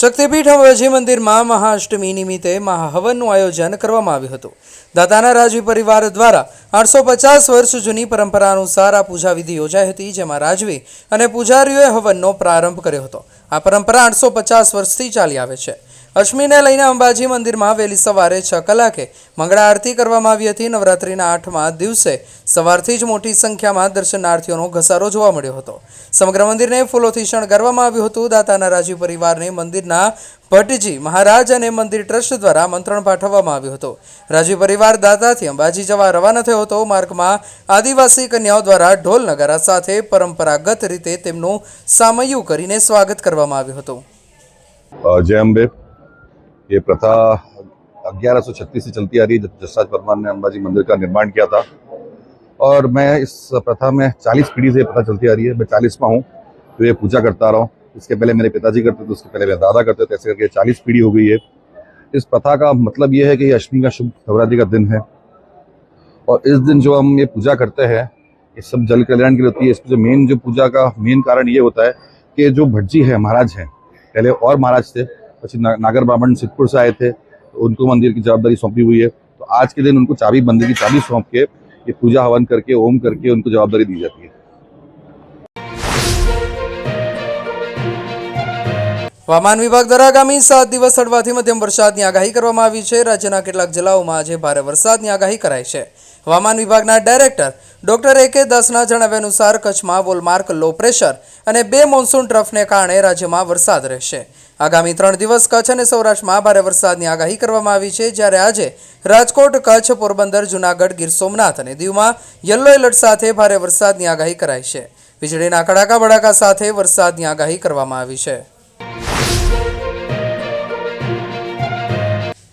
શક્તિપીઠ અંબાજી મંદિરમાં મહાઅષ્ટમી નિમિત્તે મહાહવનનું આયોજન કરવામાં આવ્યું હતું. દાતાના રાજવી પરિવાર દ્વારા આઠસો પચાસ વર્ષ જૂની પરંપરા અનુસાર આ પૂજા વિધિ યોજાઈ હતી, જેમાં રાજવી અને પૂજારીઓએ હવનનો પ્રારંભ કર્યો હતો. આ પરંપરા આઠસો પચાસ વર્ષથી ચાલી આવે છે. અશ્મીને લઈને અંબાજી મંદિરમાં વહેલી સવારે છ કલાકે મંગળા આરતી કરવામાં આવી હતી. નવરાત્રિના આઠમા દિવસે સવારથી જ મોટી સંખ્યામાં દર્શનાર્થીઓનો ઘસારો જોવા મળ્યો હતો. સમગ્ર મંદિરને ફૂલોથી શણગારવામાં આવ્યું હતું. દાતાના રાજી પરિવારને મંદિરના ભટ્ટજી મહારાજ અને મંદિર ટ્રસ્ટ દ્વારા મંત્રણ પાઠવવામાં આવ્યું હતું. રાજી પરિવાર દાતાથી અંબાજી જવા રવાના થયો હતો. માર્ગમાં આદિવાસી કન્યાઓ દ્વારા ઢોલ નગારા સાથે પરંપરાગત રીતે તેમનું સામયું કરીને સ્વાગત કરવામાં આવ્યું હતું. જય અંબે. ये प्रथा ग्यारह सौ छत्तीस से चलती आ रही है, जब जसराज परमार ने अंबाजी मंदिर का निर्माण किया था। और मैं इस प्रथा में चालीस पीढ़ी से ये प्रथा चलती आ रही है। मैं चालीसवा हूँ तो ये पूजा करता रहा हूँ। इसके पहले मेरे पिताजी करते थे, उसके पहले मेरे दादा करते थे, ऐसे करके चालीस पीढ़ी हो गई है। इस प्रथा का मतलब ये है कि ये अष्टमी का शुभ नवरात्रि का दिन है। और इस दिन जो हम ये पूजा करते हैं, ये सब जल कल्याण के लिए होती है। इसमें जो मेन जो पूजा का मेन कारण ये होता है कि जो भटजी है, महाराज हैं, पहले और महाराज थे પછી ना- नागर ब्राह्मण सिद्धपुर से आए थे तो उनको मंदिर की जवाबदारी सौंपी हुई है तो आज के दिन उनको चाबी मंदिर की चाबी सौंप के ये पूजा हवन करके ओम करके उनको जवाबदारी दी जाती है હવામાન વિભાગ દ્વારા આગામી સાત દિવસ હળવાથી મધ્યમ વરસાદની આગાહી કરવામાં આવી છે રાજ્યના કેટલાક જિલ્લાઓમાં આજે ભારે વરસાદની આગાહી કરાઈ છે હવામાન વિભાગના ડાયરેક્ટર ડોક્ટર એ કે દાસના જણાવ્યા અનુસાર કચ્છમાં વોલમાર્ક લો પ્રેશર અને બે મોન્સૂન ટ્રફને કારણે રાજ્યમાં વરસાદ રહેશે આગામી ત્રણ દિવસ કચ્છ અને સૌરાષ્ટ્રમાં ભારે વરસાદની આગાહી કરવામાં આવી છે. જ્યારે આજે રાજકોટ, કચ્છ, પોરબંદર, જુનાગઢ, ગીર સોમનાથ અને દીવમાં યલો એલર્ટ સાથે ભારે વરસાદની આગાહી કરાઈ છે. વીજળીના કડાકા બડાકા સાથે વરસાદની આગાહી કરવામાં આવી છે.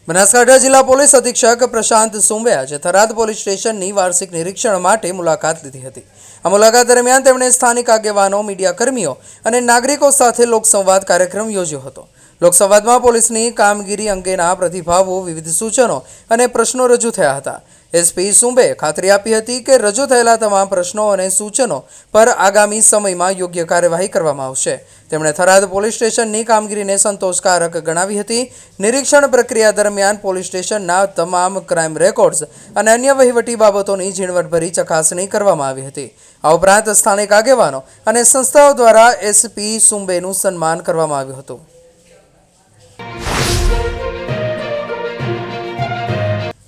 બનાસકાંઠા જિલ્લા પોલીસ અધિક્ષક પ્રશાંત સુંબે આજે થરાદ પોલીસ સ્ટેશનની વાર્ષિક નિરીક્ષણ માટે મુલાકાત લીધી હતી. આ મુલાકાત દરમિયાન તેમણે સ્થાનિક આગેવાનો મીડિયા કર્મીઓ અને નાગરિકો સાથે લોકસંવાદ કાર્યક્રમ યોજ્યો હતો. લોકસંવાદમાં પોલીસની કામગીરી અંગેના પ્રતિભાવો, વિવિધ સૂચનો અને પ્રશ્નો રજૂ થયા હતા. એસપી સુંબે ખાતરી આપી હતી કે રજૂ થયેલા તમામ પ્રશ્નો અને સૂચનો પર આગામી સમયમાં યોગ્ય કાર્યવાહી કરવામાં આવશે. તેમણે થરાદ પોલીસ સ્ટેશનની કામગીરીને સંતોષકારક ગણાવી હતી. નિરીક્ષણ પ્રક્રિયા દરમિયાન પોલીસ સ્ટેશનના તમામ ક્રાઇમ રેકોર્ડ્સ અને અન્ય વહીવટી બાબતોની ઝીણવટભરી ચકાસણી કરવામાં આવી હતી. આ ઉપરાંત સ્થાનિક આગેવાનો અને સંસ્થાઓ દ્વારા એસપી સુંબેનું સન્માન કરવામાં આવ્યું હતું.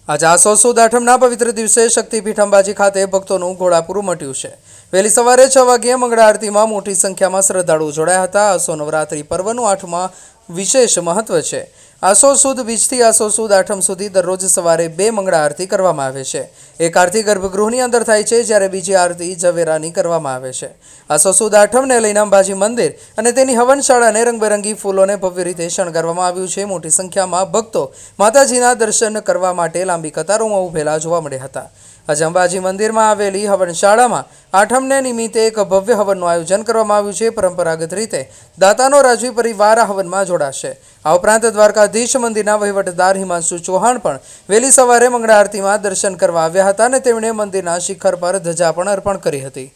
આજે આસો સુદ આઠમના પવિત્ર દિવસે શક્તિપીઠ અંબાજી ખાતે ભક્તોનું ઘોડાપૂર મટ્યું છે. વહેલી સવારે છ વાગ્યે મંગળા આરતીમાં મોટી સંખ્યામાં શ્રદ્ધાળુઓ જોડાયા હતા. આસો નવરાત્રિ પર્વનું આઠમાં વિશેષ મહત્વ છે. આસો સુદ બીજથી આસો સુદ આઠમ સુધી દરરોજ સવારે બે મંગળા આરતી કરવામાં આવે છે. એક આરતી ગર્ભગૃહની અંદર થાય છે, જ્યારે બીજી આરતી ઝવેરાની કરવામાં આવે છે. આસો સુદ આઠમને લઈને અંબાજી મંદિર અને તેની હવનશાળાને રંગબેરંગી ફૂલોને ભવ્ય રીતે શણગારવામાં આવ્યું છે. મોટી સંખ્યામાં ભક્તો માતાજીના દર્શન કરવા માટે લાંબી કતારોમાં ઊભેલા જોવા મળ્યા હતા. આજે અંબાજી મંદિરમાં આવેલી હવનશાળામાં આઠમને નિમિત્તે એક ભવ્ય હવનનું આયોજન કરવામાં આવ્યું છે. પરંપરાગત રીતે દાતાનો રાજવી પરિવાર આ હવનમાં જોડાશે. આ ઉપરાંત દ્વારકાધીશ મંદિરના વહીવટદાર હિમાંશુ ચૌહાણ પણ વહેલી સવારે મંગળા આરતીમાં દર્શન કરવા આવ્યા હતા અને તેમણે મંદિરના શિખર પર ધજા પણ અર્પણ કરી હતી.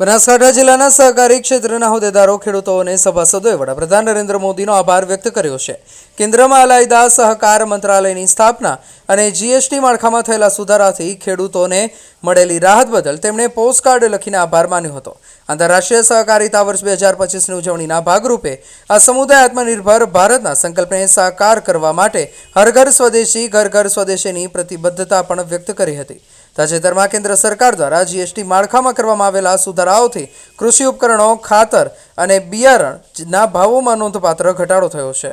બનાસકાંઠા જિલ્લાના સહકારી ક્ષેત્રના હોદ્દેદારો, ખેડૂતો અને સભાસદોએ વડાપ્રધાન નરેન્દ્ર મોદીનો આભાર વ્યક્ત કર્યો છે. કેન્દ્રમાં અલાયદા સહકાર મંત્રાલયની સ્થાપના અને જીએસટી માળખામાં થયેલા સુધારાથી ખેડૂતોને મળેલી રાહત બદલ તેમણે પોસ્ટકાર્ડ લખીને આભાર માન્યો હતો. આંતરરાષ્ટ્રીય સહકારિતા વર્ષ બે હજાર પચીસની ઉજવણીના ભાગરૂપે આ સમુદાય આત્મનિર્ભર ભારતના સંકલ્પને સાકાર કરવા માટે હર ઘર સ્વદેશી, ઘર ઘર સ્વદેશીની પ્રતિબદ્ધતા પણ વ્યક્ત કરી હતી. તાજેતરમાં કેન્દ્ર સરકાર દ્વારા જીએસટી માળખામાં કરવામાં આવેલા સુધારાઓથી કૃષિ ઉપકરણો, ખાતર અને બિયારણના ભાવોમાં નોંધપાત્ર ઘટાડો થયો છે.